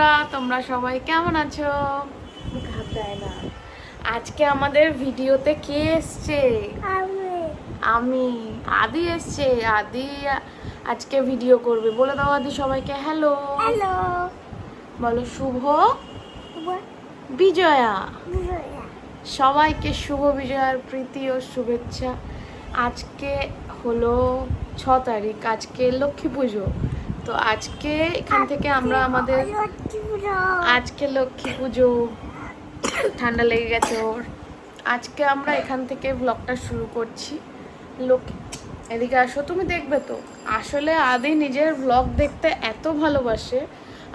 বন্ধুরা তোমরা সবাই কেমন আছো? না আজকে আমাদের ভিডিওতে কে এসছে? আমি আদি এসছে। আদি আজকে ভিডিও করবে। বলে দাও আদি সবাইকে হ্যালো হ্যালো বলো শুভ বিজয়া। সবাইকে শুভ বিজয়ার প্রীতি ও শুভেচ্ছা। আজকে হলো ছ তারিখ। আজকে লক্ষ্মী পুজো। তো আজকে এখান থেকে আমরা আমাদের আজকে লক্ষ্মী পুজো। ঠান্ডা লেগে গেছে ওর। আজকে আমরা এখান থেকে ব্লগটা শুরু করছি। লোক এদিকে আসো তুমি দেখবে তো। আসলে আদি নিজের ব্লগ দেখতে এত ভালোবাসে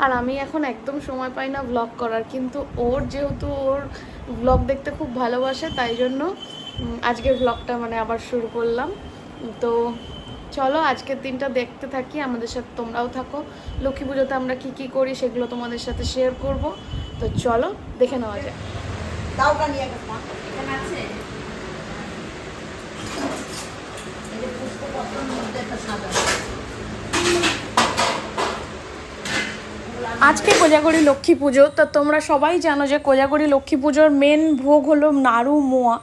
আর আমি এখন একদম সময় পাই না ব্লগ করার। কিন্তু ওর যেহেতু ওর ব্লগ দেখতে খুব ভালোবাসে তাই জন্য আজকের ব্লগটা মানে আবার শুরু করলাম। তো চলো আজকের দিনটা দেখতে থাকি আমাদের সাথে তোমরাও থাকো। লক্ষ্মী পুজোতে আমরা কি কি করি সেগুলো তোমাদের সাথে শেয়ার করব। তো চলো দেখে নেওয়া যায় দাওটা নিয়ে গেছে না এখানে আছে? এই যে পুষ্পপত্রের মধ্যে একটা সাদা। আজকে কোজাগরি লক্ষ্মী পুজো তো তোমরা সবাই জানো যে কোজাগরি লক্ষ্মী পুজোর মেন ভোগ হলো নাড়ু মোয়া।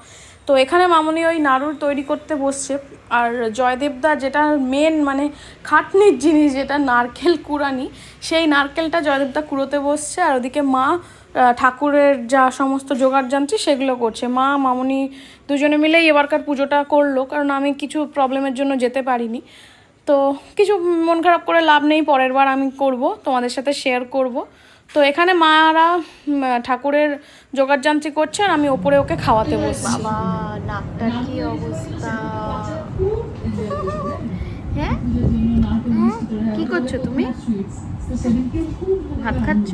তো এখানে মামনি ওই নাড়ুর তৈরি করতে বসছে। আর জয়দেবদা যেটা মেন মানে খাটনির জিনিস যেটা নারকেল কুড়ানি, সেই নারকেলটা জয়দেবদা কুড়োতে বসছে। আর ওদিকে মা ঠাকুরের যা সমস্ত জোগাড় যন্ত্রী সেগুলো করছে। মা, মামনি দুজনে মিলেই এবারকার পুজোটা করল, কারণ আমি কিছু প্রবলেমের জন্য যেতে পারিনি। তো কিছু মন খারাপ করে লাভ নেই, পরের বার আমি করব, তোমাদের সাথে শেয়ার করব। তো এখানে মারা ঠাকুরের জোগাড়যান্ত্রী করছে আর আমি ওপরে ওকে খাওয়াতে বসছি। নাকটার কি অবস্থা? হ্যাঁ? কি করছ তুমি? ভাত খাচ্ছ?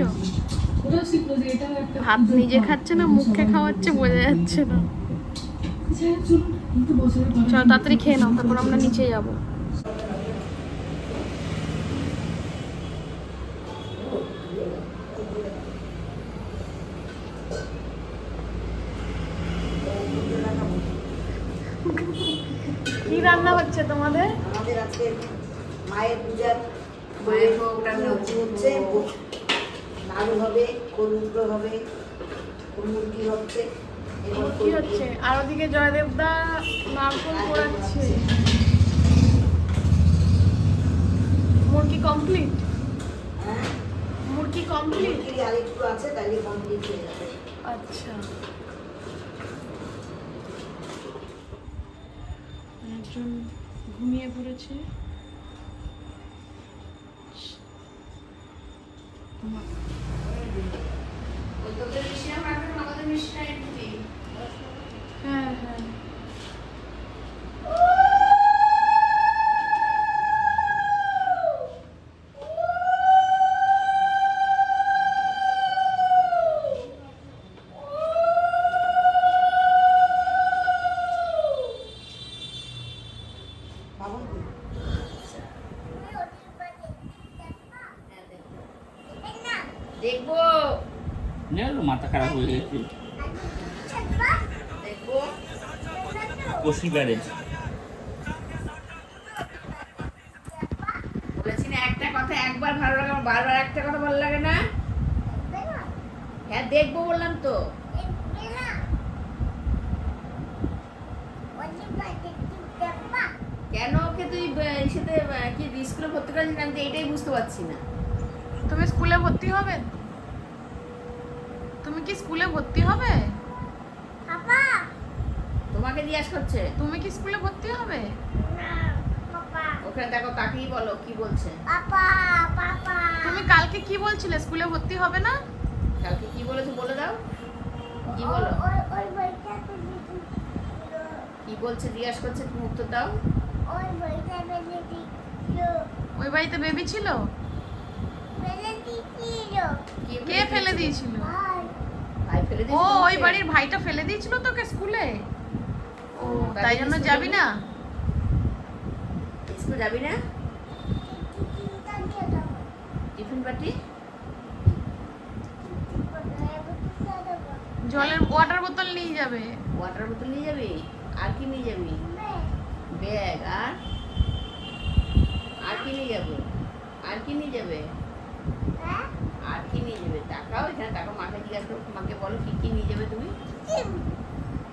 ভাত নিজে খাচ্ছে না, মুখে খাওয়াচ্ছে বোঝা যাচ্ছে না। চলো, তাড়াতাড়ি খেয়ে নাও, তারপর আমরা নিচে যাব। কি রান্না হচ্ছে তোমাদের? আমাদের আজকে মায়ের পূজার মায়ের ভোগটা হচ্ছে নাড়ু হবে কলুগুলো হবে মুরগি হচ্ছে কি হচ্ছে। আর ওদিকে জয়দেবদা নারকল পোড়াচ্ছে। মুরগি কমপ্লিট হ্যাঁ। মুরগি কমপ্লিট আরেকটু আছে তাহলে কমপ্লিট হয়ে যাবে। আচ্ছা। একজন ঘুমিয়ে পড়েছে। হ্যাঁ খারাপ হয়ে গেছে ব্যারেজ। বলেছি না একটা কথা একবার ভালো লাগে আমার বারবার একটা কথা ভালো লাগে না। হ্যাঁ দেখব বললাম তো। কেন ওকে তুই সাথে কি স্কুলে ভর্তি করেছিস আমি তো এটাই বুঝতে পারছি না। তুমি স্কুলে ভর্তি হবে? তুমি কি স্কুলে ভর্তি হবে? পাপা। তোমাকে জিজ্ঞাসা করছে। তুমি কি স্কুলে ভর্তি হবে? ওখানে দেখো তাকেই বলো কি বলছে। পাপা পাপা। তুমি কালকে কি বলছিলে স্কুলে ভর্তি হবে না? কালকে কি বলেছে বলে দাও। কি বলো? কি বলছে জিজ্ঞাসা করছে তুমি উত্তর দাও। ওই বাড়িতে বেবি ছিল? কি কে ফেলে দিয়েছিল? ভাই। ফেলে ও দিয়েছে ওই বাড়ির ভাইটা ফেলে দিয়েছিল তোকে স্কুলে? ও তাই তাই জন্য যাবি না? স্কুল যাবি না? টিফিন পার্টি জলের ওয়াটার বোতল নিয়ে যাবে। ওয়াটার বোতল নিয়ে যাবি? আর কি নিয়ে যাবি? ব্যাগ আর? আর কি নিয়ে যাব? আর কি নিয়ে যাবে? আর কি নিয়ে যাবে? টাকা কি নিয়ে যাবে তুমি?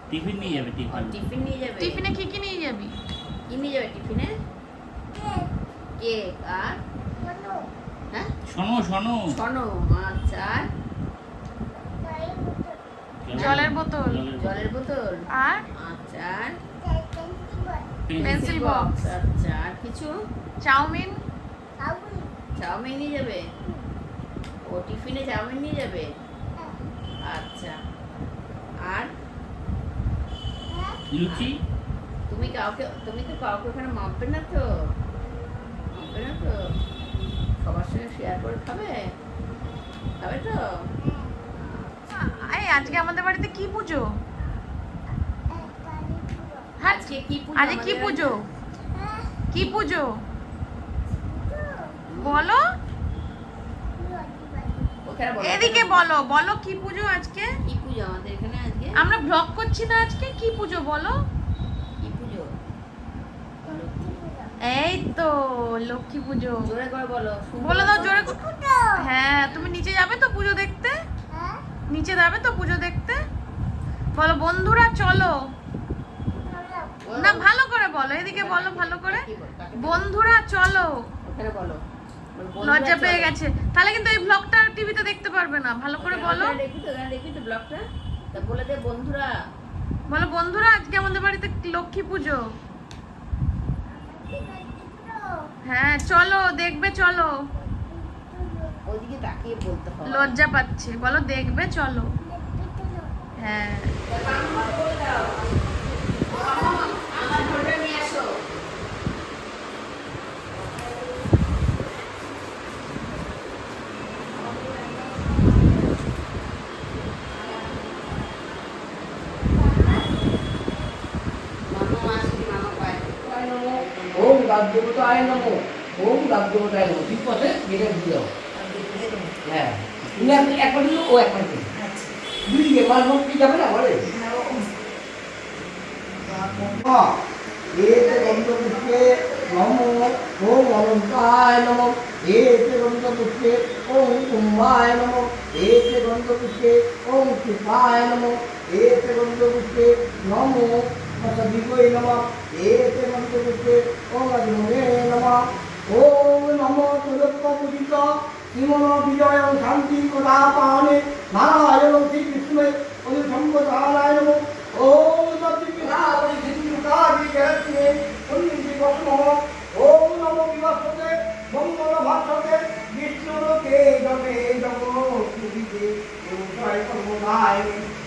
টিফিন নিয়ে যাবে টিফিন। টিফিন নিয়ে যাবে। টিফিনে কি কি নিয়ে যাবি? কি নিয়ে যাবে টিফিনে? কেক আর? হ্যাঁ? শোনো শোনো। শোনো আচ্ছা আর? জলের বোতল। জলের বোতল। আর? আচ্ছা আর? Pencil box. আচ্ছা আর কিছু? চাউমিন? চাউমিন নিয়ে যাবে? ও টিফিনে চাউমিন নিয়ে যাবে? আচ্ছা। আর? লুচি? তুমি কাউকে তুমি তো কাউকে ওখানে মাপবে না তো। মাপবে না তো। সবার সঙ্গে শেয়ার করে খাবে? খাবে তো? এই আজকে আমাদের বাড়িতে কি পুজো? আজকে কি পুজো আজকে কি পুজো? কি পুজো? বলো। ওখানে বলো। এদিকে বলো বলো কি পুজো আজকে? কি পুজো আমাদের এখানে আজকে? আমরা ব্লগ করছি না আজকে কি পুজো বলো? কি পুজো? এই তো লক্ষ্মী পুজো। জোরে করে বলো বলে দাও জোরে। হ্যাঁ তুমি নিচে যাবে তো পুজো দেখতে? নিচে যাবে তো পুজো দেখতে? বলো বন্ধুরা চলো। না ভালো করে বলো এদিকে বলো ভালো করে? বন্ধুরা চলো। ওখানে বলো। লজ্জা পেয়ে গেছে। তাহলে কিন্তু এই ব্লগটা টিভিতে দেখতে পারবে না। ভালো করে বলো। ওখানে দেখবি তো ওখানে দেখবি তো ব্লগটা তা বলে দে বন্ধুরা। বলো বন্ধুরা আজকে আমাদের বাড়িতে লক্ষ্মী পুজো। হ্যাঁ চলো দেখবে চলো। ওইদিকে তাকিয়ে বলতে হবে। লজ্জা পাচ্ছে। বলো দেখবে চলো। হ্যাঁ তা মামা বলে দাও। মামা, আমার ঝোলটা নিয়ে আসো। মামা আসলে মামা পায়। ওম গাদ্যবতায় নমো ওম গাদ্যবতায় নমো। ঠিক পথে যেটা দিয়ে হ্যাঁ তুমি একবার দিল ও একবার দিল দিকে মার মুখ কি যাবে না বলে এতে গন্ধপুষ্পে নমো ওম অনন্তায় নমো এতে গন্ধপুষ্পে ওম কুম্ভায় নমো এতে গন্ধপুষ্পে ওম কৃপায় নমো এতে গন্ধপুষ্পে নমো সদিগৈ নমঃ। এতে গন্ধপুষ্পে ওম অগ্নয়ে নমঃ। ওম নমো তুলক্কপুজিত শ্রীমন বিজয় শান্তি প্রদা পাহনে নারায়ণ শ্রীকৃষ্ণে অনুসম্পদানায় নমঃ ওম তত্ত্বিকারি সিন্ধুকারি জগৎমে পুণ্যি বসমহ ওম নমো বিবস্বতে মঙ্গল ভাষতে বিষ্ণুলোকে জগে জগৎ জয় সর্বদায়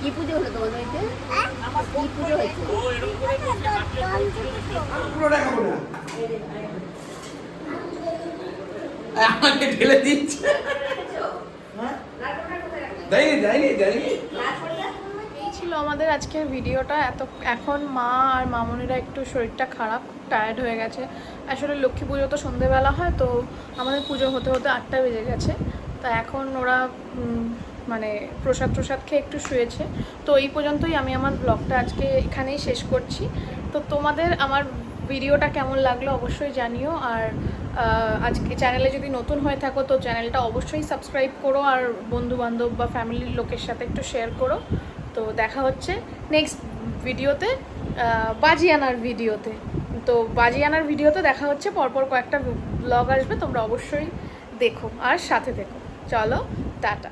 কি পুজো হলো তোমাদের বাড়িতে? কি পুজো হয়েছে? আমাকে ঢেলে দিচ্ছে। এই ছিল আমাদের আজকের ভিডিওটা। এত এখন মা আর মামনিরা একটু শরীরটা খারাপ খুব টায়ার্ড হয়ে গেছে। আসলে লক্ষ্মী পুজো তো সন্ধেবেলা হয় তো আমাদের পুজো হতে হতে আটটা বেজে গেছে। তা এখন ওরা মানে প্রসাদ প্রসাদ খেয়ে একটু শুয়েছে। তো এই পর্যন্তই আমি আমার ব্লগটা আজকে এখানেই শেষ করছি। তো তোমাদের আমার ভিডিওটা কেমন লাগল অবশ্যই জানিও। আর আজকে চ্যানেলে যদি নতুন হয়ে থাকো তো চ্যানেলটা অবশ্যই সাবস্ক্রাইব করো আর বন্ধু বান্ধব বা ফ্যামিলির লোকের সাথে একটু শেয়ার করো। তো দেখা হচ্ছে নেক্সট ভিডিওতে আহ, বাজিয়ানার ভিডিওতে। তো বাজিয়ানার ভিডিওতে দেখা হচ্ছে পরপর কয়েকটা ব্লগ আসবে তোমরা অবশ্যই দেখো আর সাথে দেখো চলো টাটা।